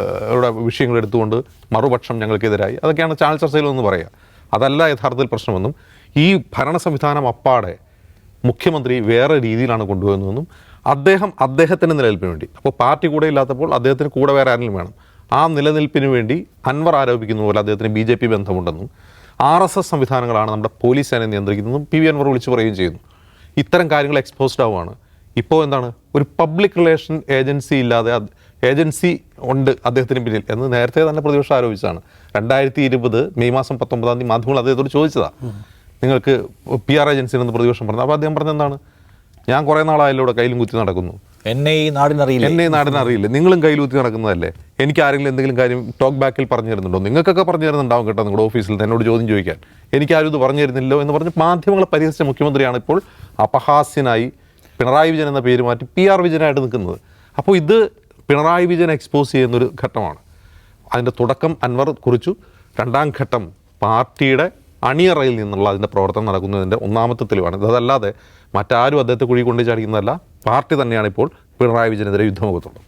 വിഷയങ്ങൾ എടുത്തുകൊണ്ട് മറുപക്ഷം ഞങ്ങൾക്കെതിരായി. അതൊക്കെയാണ് ചാനൽ ചർച്ചയിലൊന്ന് പറയുക അതല്ല യഥാർത്ഥത്തിൽ പ്രശ്നമെന്നും ഈ ഭരണ സംവിധാനം അപ്പാടെ മുഖ്യമന്ത്രി വേറെ രീതിയിലാണ് കൊണ്ടുപോകുന്നതെന്നും അദ്ദേഹം അദ്ദേഹത്തിന്റെ നിലനിൽപ്പിന് വേണ്ടി അപ്പോൾ പാർട്ടി കൂടെ ഇല്ലാത്തപ്പോൾ അദ്ദേഹത്തിന് കൂടെ വേറെ ആരെങ്കിലും വേണം. ആ നിലനിൽപ്പിന് വേണ്ടി അൻവർ ആരോപിക്കുന്ന പോലെ അദ്ദേഹത്തിന് ബി ജെ പി ബന്ധമുണ്ടെന്നും ആർ എസ് എസ് സംവിധാനങ്ങളാണ് നമ്മുടെ പോലീസ് സേനയെ നിയന്ത്രിക്കുന്നതും പി വി അൻവർ വിളിച്ചു പറയുകയും ചെയ്യുന്നു. ഇത്തരം കാര്യങ്ങൾ എക്സ്പോസ്ഡ് ആവുകയാണ്. ഇപ്പോൾ എന്താണ്? ഒരു പബ്ലിക് റിലേഷൻ ഏജൻസി ഇല്ലാതെ ഏജൻസി ഉണ്ട് അദ്ദേഹത്തിന് പിന്നിൽ എന്ന് നേരത്തെ തന്നെ പ്രതിപക്ഷം ആരോപിച്ചതാണ്. രണ്ടായിരത്തി ഇരുപത് മെയ് മാസം പത്തൊമ്പതാം തീയതി മാധ്യമങ്ങൾ അദ്ദേഹത്തോട് ചോദിച്ചതാണ് നിങ്ങൾക്ക് പി ആർ ഏജൻസി എന്ന് പ്രതിപക്ഷം പറഞ്ഞു. അപ്പോൾ അദ്ദേഹം പറഞ്ഞത് എന്താണ്? ഞാൻ കുറേ നാളായല്ലോ ഇവിടെ കയ്യിലും കുത്തി നടക്കുന്നു. എന്നെ ഈ നാടിനറിയില്ല എന്നെ ഈ നാടിനറിയില്ല നിങ്ങളും കയ്യിൽ കുത്തി നടക്കുന്നതല്ലേ? എനിക്ക് ആരെങ്കിലും എന്തെങ്കിലും കാര്യം ടോക്ക് ബാക്കിൽ പറഞ്ഞു തരുന്നുണ്ടോ? നിങ്ങൾക്കൊക്കെ പറഞ്ഞു തരുന്നുണ്ടാവും കേട്ടോ നിങ്ങളുടെ ഓഫീസിൽ എന്നോട് ചോദ്യം ചോദിക്കാൻ. എനിക്കാരും ഇത് പറഞ്ഞു തരുന്നില്ലോ എന്ന് പറഞ്ഞ് മാധ്യമങ്ങളെ പരിഹസിച്ച മുഖ്യമന്ത്രിയാണ് ഇപ്പോൾ അപഹാസ്യനായി പിണറായി വിജയൻ എന്ന പേര് മാറ്റി പി ആർ വിജയനായിട്ട് നിൽക്കുന്നത്. അപ്പോൾ ഇത് പിണറായി വിജയൻ എക്സ്പോസ് ചെയ്യുന്നൊരു ഘട്ടമാണ്. അതിന്റെ തുടക്കം അൻവർ കുറിച്ചു. രണ്ടാം ഘട്ടം പാർട്ടിയുടെ അണിയറയിൽ നിന്നുള്ള അതിന്റെ പ്രവർത്തനം നടക്കുന്നതിന്റെ ഒന്നാമത്തെ തെളിവാണ്. അതല്ലാതെ മറ്റാരും അദ്ദേഹത്തെ കുഴി കൊണ്ടു ചാടിക്കുന്നതല്ല. പാർട്ടി തന്നെയാണ് ഇപ്പോൾ പിണറായി വിജയനെതിരെ യുദ്ധമുഖത്തുള്ളത്.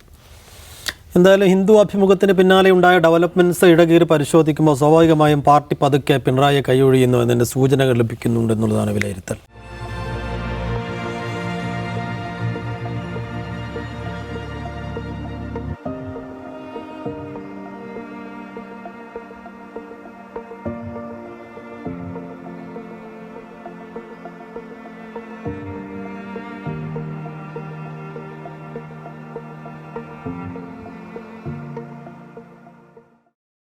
എന്തായാലും ഹിന്ദു അഭിമുഖത്തിന് പിന്നാലെ ഉണ്ടായ ഡെവലപ്മെന്റ്സ് ഇടകീറി പരിശോധിക്കുമ്പോൾ സ്വാഭാവികമായും പാർട്ടി പതുക്കെ പിണറായിയെ കൈയൊഴിയുന്നു എന്നതിന്റെ സൂചനകൾ ലഭിക്കുന്നുണ്ടെന്നുള്ളതാണ് വിലയിരുത്തൽ.